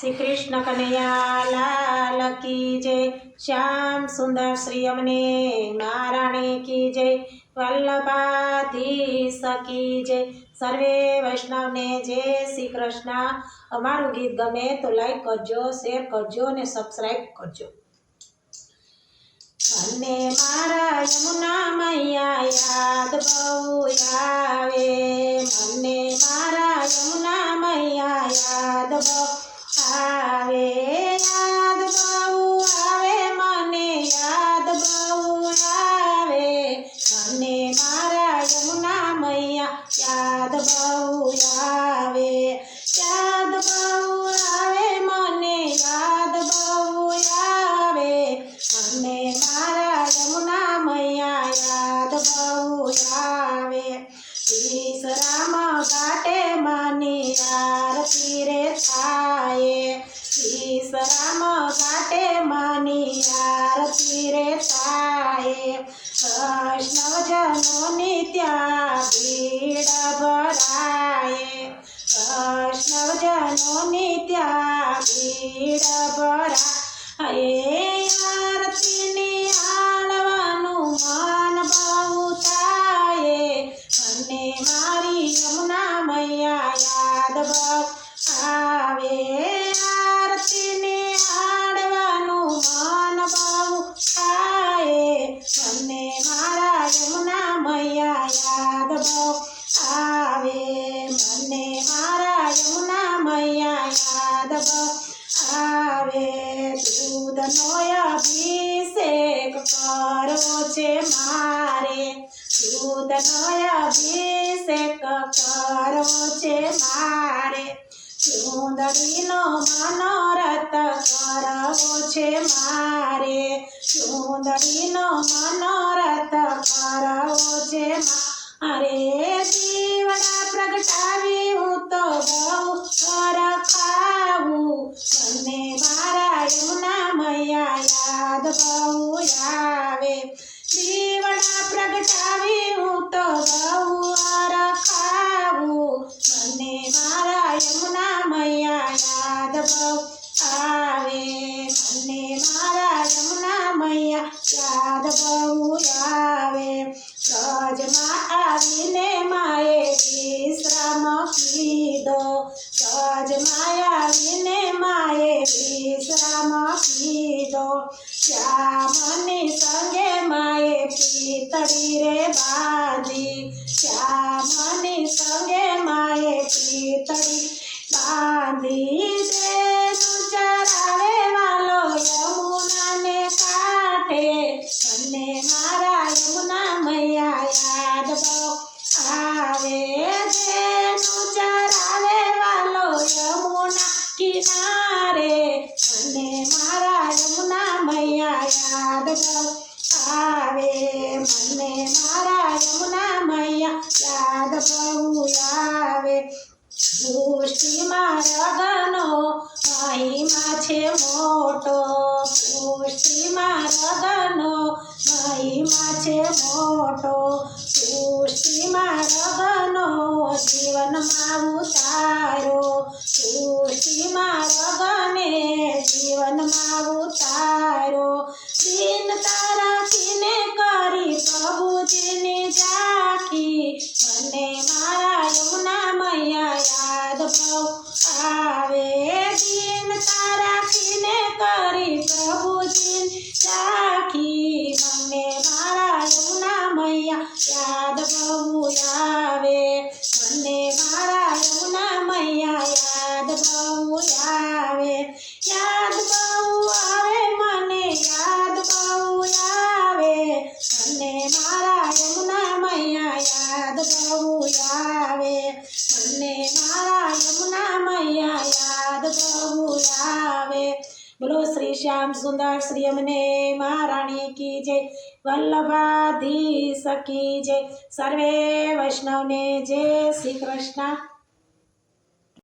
શ્રી કૃષ્ણ કનૈયા લાલ કી જય. શ્યામ સુંદર શ્રી અમને નારાયણી કી જય. વલ્લભાધીશ કી જય. સર્વે વૈષ્ણવને જય શ્રી કૃષ્ણ. અમારું ગીત ગમે તો લાઈક કરજો શેર કરજો અને સબસ્ક્રાઈબ કરજો. અને મારા યમુના મૈયા યાદ બહુ આવે. મને બહુ આવે વિશ્રામ ઘાટે માની આરતી રે થાય. વિશ્રામ ઘાટે માની આરતી રે થાય. વૈષ્ણવજનોની ત્યાં ભીડ ભરાય. વૈષ્ણવજનોની ત્યાં ભીડ ભરાય. આવે આરતીની બહુ થાય. મને મારા યમુના મૈયા યાદ બહુ આવે. મને મારા યમુના મૈયા યાદ બહુ આવે. દૂધનો અભિષેક કરવો છે મારે. દૂધનો અભિષેક કરવો છે મારે. ચુંદડીનો મનોરથ કરવો છે મારે. ચુંદડીનો મનોરથ કરવો છે મારે. આવે મને મારા જમના મૈયા યાદ બહુ આવે. સજમાં આવીને માએ વિશ્રામ કીધો સજમાં આવીને માએ વિશ્રામ કીધો શ્યામની સંગે માએ પીતળી રે બાંધી. શ્યામની સંગે માએ મારા યમુના મૈયા યાદ બહુ આવે ચરાવે વાલો યમુના કિનારે મને જીવનમાં તારો પુષ્ટિમાં રગને જીવનમાં ઉતારો. દિન તારાથીને કરી પ્રભુજીની ઝાંખી. મને મારા યમુના મૈયા યાદ ભવ આવે. દિન તારાથીને કરી પ્રભુજીની ઝાંખી. મને મારા યમુના મૈયા યાદ બહુ આવે. શ્યામ સુંદર શ્રી અમને મહારાણી કી જય. વલ્લભાધી સખી જય. સર્વે વૈષ્ણવને જય શ્રી કૃષ્ણ.